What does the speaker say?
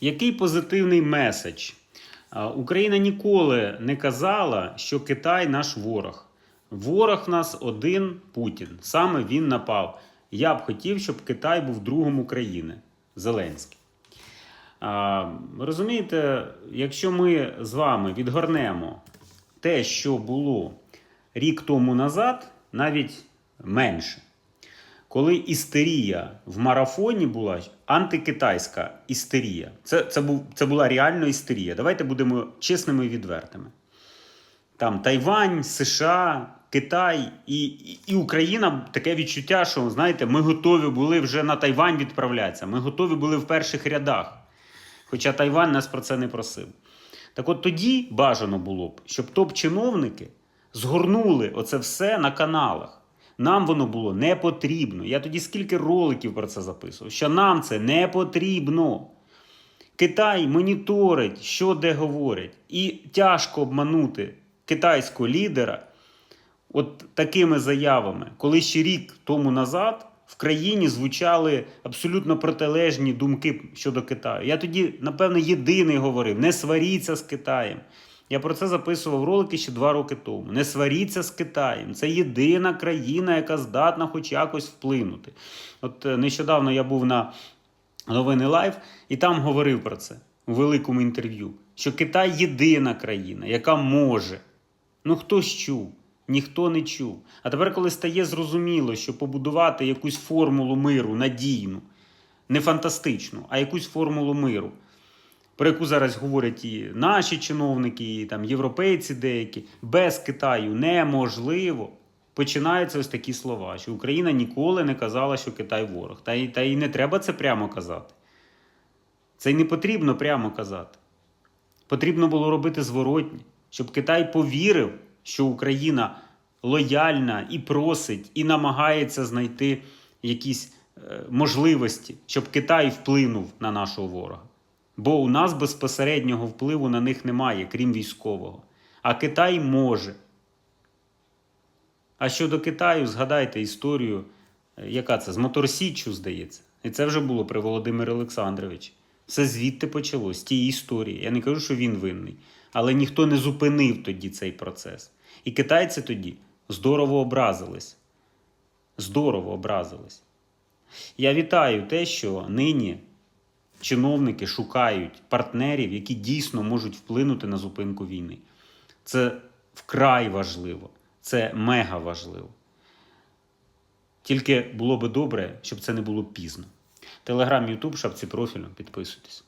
Який позитивний меседж? Україна ніколи не казала, що Китай наш ворог. Ворог в нас один Путін. Саме він напав. Я б хотів, щоб Китай був другом України. Зеленський. Розумієте, якщо ми з вами відгорнемо те, що було рік тому назад, навіть менше. Коли істерія в марафоні була антикитайська істерія, це, це, був, це була реально істерія. Давайте будемо чесними і відвертими. Там Тайвань, США, Китай і, і, і Україна таке відчуття, що знаєте, ми готові були вже на Тайвань відправлятися. Ми готові були в перших рядах. Хоча Тайвань нас про це не просив. Так от тоді бажано було б, щоб топ-чиновники згорнули оце все на каналах. Нам воно було не потрібно. Я тоді скільки роликів про це записував, що нам це не потрібно. Китай моніторить, що де говорять, і тяжко обманути китайського лідера от такими заявами, коли ще рік тому назад в країні звучали абсолютно протилежні думки щодо Китаю. Я тоді, напевно, єдиний говорив: не сваріться з Китаєм. Я про це записував ролики ще два роки тому. Не сваріться з Китаєм. Це єдина країна, яка здатна хоч якось вплинути. От е, нещодавно я був на новини Лайв і там говорив про це у великому інтерв'ю, що Китай єдина країна, яка може. Ну хто ж чув? Ніхто не чув. А тепер, коли стає зрозуміло, що побудувати якусь формулу миру надійну, не фантастичну, а якусь формулу миру, про яку зараз говорять і наші чиновники, і там європейці деякі, без Китаю неможливо. Починаються ось такі слова, що Україна ніколи не казала, що Китай ворог. Та й, та й не треба це прямо казати. Це й не потрібно прямо казати. Потрібно було робити зворотні, щоб Китай повірив, що Україна лояльна і просить, і намагається знайти якісь е, можливості, щоб Китай вплинув на нашого ворога. Бо у нас безпосереднього впливу на них немає, крім військового. А Китай може. А щодо Китаю, згадайте історію, е, яка це з Моторсіччю, здається. І це вже було при Володимирі Олександровичі. Все звідти почалось, з тієї історії. Я не кажу, що він винний, але ніхто не зупинив тоді цей процес. І китайці тоді здорово образились. Здорово образились. Я вітаю те, що нині чиновники шукають партнерів, які дійсно можуть вплинути на зупинку війни. Це вкрай важливо, це мега важливо. Тільки було би добре, щоб це не було пізно. Телеграм, Ютуб, шапці профілю, підписуйтесь.